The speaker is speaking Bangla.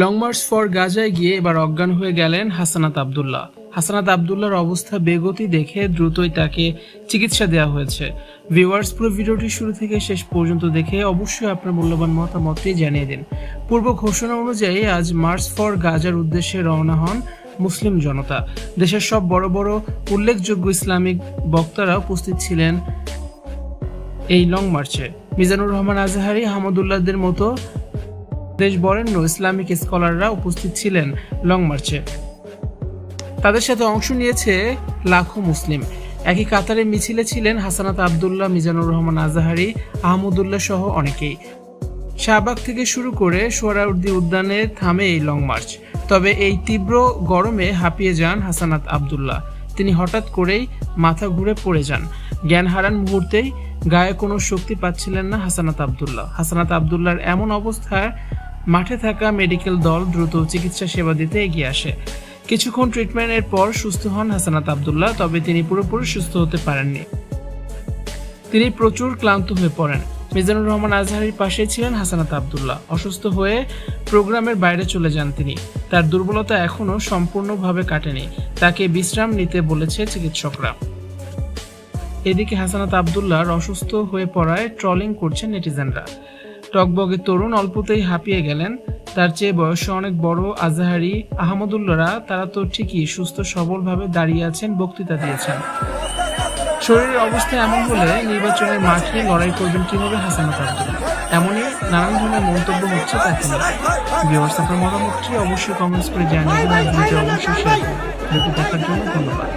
লং মার্চ ফর গাজায় গিয়ে এবার অজ্ঞান হয়ে গেলেন হাসানাত আবদুল্লাহ। হাসানাত আবদুল্লাহর অবস্থা বেগতি দেখে দ্রুতই তাকে চিকিৎসা দেওয়া হয়েছে। ভিউয়ার্স পুরো ভিডিওটি শুরু থেকে শেষ পর্যন্ত দেখে অবশ্যই আপনার মূল্যবান মতামতটি জানিয়ে দিন। পূর্ব ঘোষণা অনুযায়ী আজ মার্চ ফর গাজার উদ্দেশ্যে রওনা হন মুসলিম জনতা। দেশের সব বড় বড় উল্লেখযোগ্য ইসলামিক বক্তারা উপস্থিত ছিলেন এই লং মার্চে মিজানুর রহমান আজহারি হামদুল্লাহদের মতো দেশ বরেণ্য ইসলামিক স্কলাররা উপস্থিত ছিলেন লং মার্চে। তাদের সাথে অংশ নিয়েছে লাখো মুসলিম। একই কাতারে মিছিলে ছিলেন হাসানাত আবদুল্লাহ, মিজানুর রহমান আজাহারি, আহমদুল্লাহ সহ অনেকেই। শাহবাগ থেকে শুরু করে সোহরাউদ্দি উদ্যানে থামে এই লং মার্চ। তবে এই তীব্র গরমে হাঁপিয়ে যান হাসানাত আবদুল্লাহ। তিনি হঠাৎ করেই মাথা ঘুরে পড়ে যান। জ্ঞান হারান মুহূর্তেই গায়ে কোনো শক্তি পাচ্ছিলেন না হাসানাত আবদুল্লাহ। হাসানাত আবদুল্লাহর এমন অবস্থায় মাঠে থাকা মেডিকেল দল দ্রুত চিকিৎসা সেবা দিতে এগিয়ে আসে। কিছুক্ষণ ট্রিটমেন্টের পর সুস্থ হন হাসানাত আবদুল্লাহ, তবে তিনি পুরোপুরি সুস্থ হতে পারেননি। তিনি প্রচুর ক্লান্ত হয়ে পড়েন। মিজানুর রহমান আজহারির পাশে ছিলেন হাসানাত আবদুল্লাহ। অসুস্থ হয়ে প্রোগ্রামের বাইরে চলে যান তিনি। তার দুর্বলতা এখনও সম্পূর্ণভাবে কাটেনি। তাকে বিশ্রাম নিতে বলেছে চিকিৎসকরা। এদিকে হাসানাত আবদুল্লাহর অসুস্থ হয়ে পড়ায় ট্রলিং করছেন নেটিজেনরা। টকবগে তরুণ অল্পতেই হাঁপিয়ে গেলেন। তার চেয়ে বয়সে অনেক বড় আজাহারি আহমদুল্লাহরা, তারা তো ঠিকই সুস্থ সবলভাবে দাঁড়িয়ে আছেন, বক্তৃতা দিয়েছেন। শরীরের অবস্থা এমন হলে নির্বাচনের মাঠে লড়াই করবেন কীভাবে হাসানাত আবদুল্লাহ এমনই নানান ধরনের মন্তব্য হচ্ছে তাকে আপনার মতামতটি অবশ্যই কমেন্টস করে জানিয়ে অবশ্যই দেখার জন্য ধন্যবাদ।